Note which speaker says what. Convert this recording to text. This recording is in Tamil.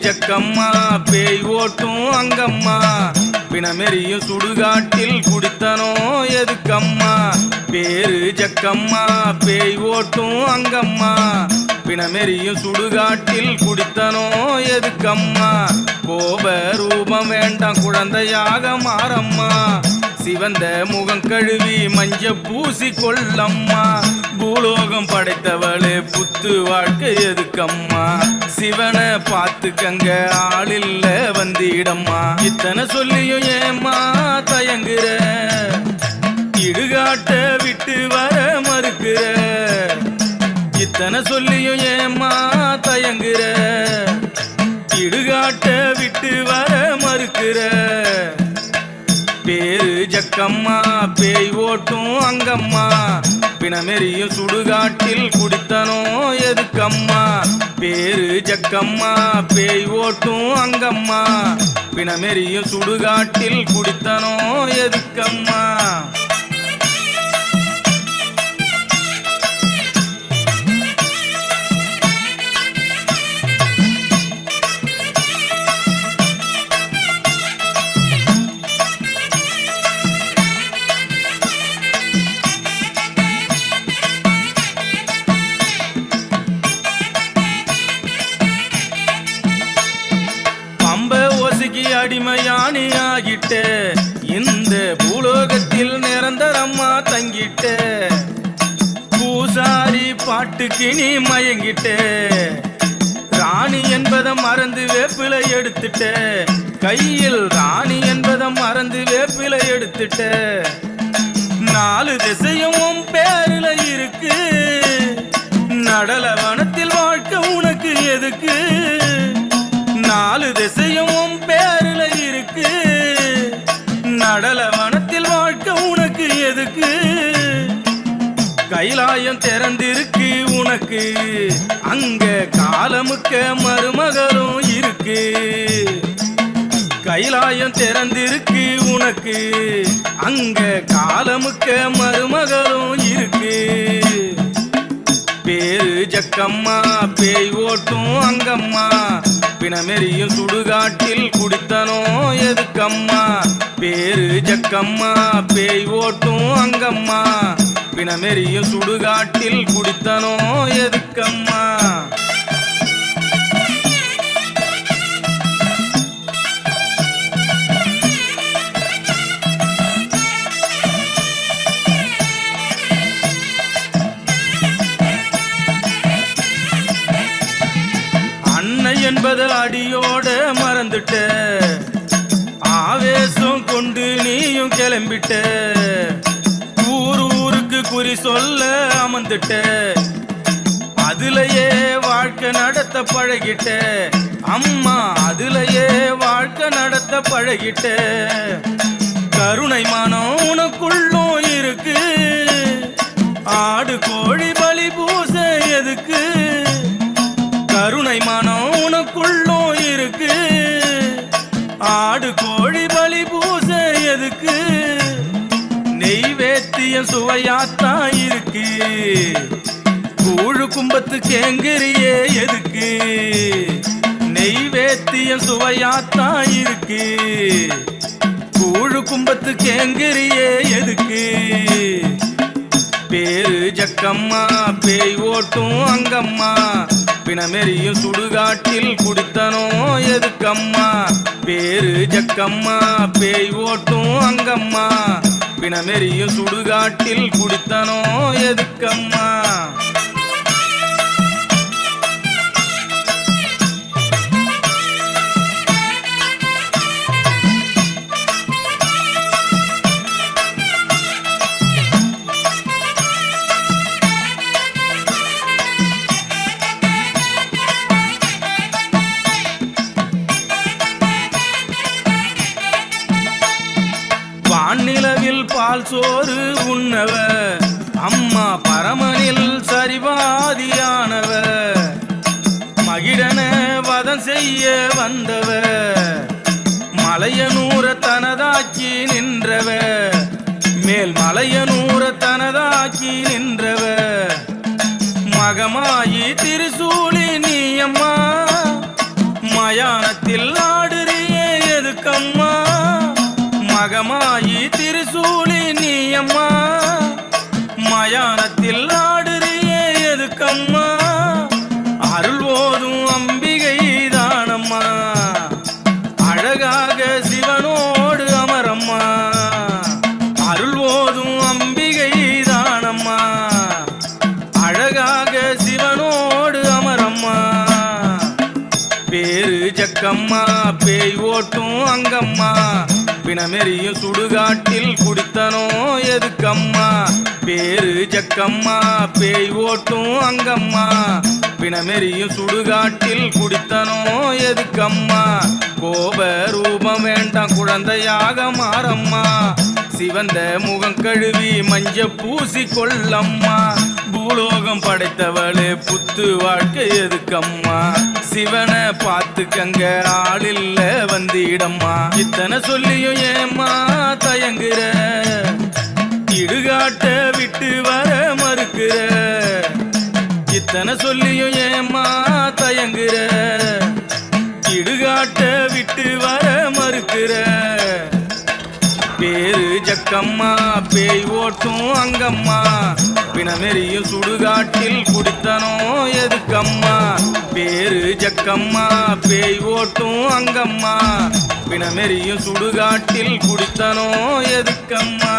Speaker 1: ஜக்கம்மா பேய் ஓட்டும் அங்கம்மா. பிணமெறியும் சுடுகாட்டில் குடித்தனோ எதுக்கம்மா? பேரு ஜக்கம்மா பேய் ஓட்டும் அங்கம்மா. பிணமெறியும் சுடுகாட்டில் குடித்தனோ எதுக்கம்மா? கோப ரூபம் வேண்டாம் குழந்தையாக மாறம்மா. சிவந்த முகம் கழுவி மஞ்ச பூசி கொள்ளம்மா. பூலோகம் படைத்தவளே புத்து வாழ்க்கை எதுக்கம்மா? சிவனை பார்த்துக்கங்க ஆளில்ல வந்திடம்மா. இத்தனை சொல்லியும் ஏம்மா தயங்குற? இடுகாட்ட விட்டு வர மறுக்கிற? இத்தனை சொல்லியும் ஏம்மா தயங்குற? பேரு பேய் ஓட்டும் அங்கம்மா. பிணமெறியும் சுடுகாட்டில் குடித்தனோ எதுக்கம்மா? பேரு ஜக்கம்மா பேய் ஓட்டும் அங்கம்மா. பிணமெறியும் சுடுகாட்டில் குடித்தனோ எதுக்கம்மா? நிரந்தரமா பூசாரி பாட்டுக்கு நீ மயங்கிட்ட ராணி என்பதை மறந்து வேப்பிலை எடுத்துட்ட கையில் ராணி என்பதை மறந்து வேப்பிலை எடுத்துட்ட நாலு திசையும் பேரில பேருல இருக்கு. நடல வனத்தில் வாழ்க்கை உனக்கு எதுக்கு? நாலு திசையும் பேரில பேருல இருக்கு. நடல எதுக்கு? கைலாயம் திறந்திருக்கு உனக்கு. அங்க காலமுக்க மருமகளும் இருக்கு. கைலாயம் திறந்திருக்கு உனக்கு. அங்க காலமுக்க மருமகளும் இருக்கு. பேரு ஜக்கம்மா பேய் ஓட்டும் அங்கம்மா. பிணமெறியும் சுடுகாட்டில் குடித்தனோ எதுக்கம்மா? பேரு ஜக்கம்மா பேய் ஓட்டும் அங்கம்மா. பிணமெறியும் சுடுகாட்டில் குடித்தனோ எதுக்கம்மா? அன்னை என்பது அடியோட மறந்துட்ட ஆவேசம் கொண்டு நீயும் கிளம்பிட்ட. ஊர் ஊருக்கு குறி சொல்ல அமர்ந்துட்ட. அதுலயே வாழ்க்கை நடத்த பழகிட்ட. அம்மா அதுலயே வாழ்க்கை நடத்த பழகிட்ட. கருணை மனம் உனக்குள்ளும் இருக்கு. ஆடு கோழி பலி பூச எதுக்கு? கருணை மனம் நெய்வேத்தியம் சுவையாத்தான் இருக்கு. கூழு கும்பத்து கேங்கிரியே எதுக்கு? நெய்வேத்தியம் சுவையாத்தான் இருக்கு. கூழு கும்பத்து கேங்கிரியே எதுக்கு? பேரு ஜக்கம்மா பேய் ஓட்டும் அங்கம்மா. பிணமெறியும் சுடுகாட்டில் குடித்தனோ எதுக்கம்மா? பேரு ஜக்கம்மா பேய் ஓட்டும் அங்கம்மா. பிணமெறியும் சுடுகாட்டில் குடித்தனோ எதுக்கம்மா? பால் சோறு உண்ணவ அம்மா பரமனில் சரிவாதியானவ மகிழன வதம் செய்ய வந்தவ மலையனூர தனதாக்கி நின்றவ மேல் மலையனூர தனதாக்கி நின்றவ மகமாயி திருசூலி நீ அம்மா மயானத்தில் ஆடுறியே எதுக்கம்மா? மகமாயி திருசூலி நீ அம்மா மயானத்தில் ஆடுறியே எதுக்கம்மா. அருள் போதும் அம்பிகை தானம்மா. அழகாக சிவனோடு அமரம்மா. அருள் போதும் அம்பிகை தானம்மா. அழகாக சிவனோடு அமரம்மா. பேரு ஜக்கம்மா பேய் ஓட்டும் அங்கம்மா. பிணமெறியும் சுடுகாட்டில் குடித்தனோ எதுக்கம்மா? பேரு ஜக்கம்மா பேய் ஓட்டும் அங்கம்மா. பிணமெறியும் சுடுகாட்டில் குடித்தனோ எதுக்கம்மா? கோப ரூபம் வேண்டாம் குழந்தையாக மாறம்மா. சிவந்த முகம் கழுவி மஞ்ச பூசி கொள்ளம்மா. பூலோகம் படைத்தவளே புத்து வாழ்க்கை எதுக்கம்மா? சிவனை பார்த்துக்கங்க ஆளில்ல வந்திடம்மா. இத்தனை சொல்லியும் ஏம்மா தயங்குற? இடுகாட்ட விட்டு வர மறுக்கிற? இத்தனை சொல்லியும் ஏம்மா தயங்குற? இடுகாட்ட விட்டு வர மறுக்கிற? பேரு ஜக்கம்மா பேய் ஓட்டும் அங்கம்மா. பிணமெறியும் சுடுகாட்டில் குடித்தனோ எதுக்கம்மா? பேரு ஜக்கம்மா பேய் ஓட்டும் அங்கம்மா. பிணமெறியும் சுடுகாட்டில் குடித்தனோ எதுக்கம்மா?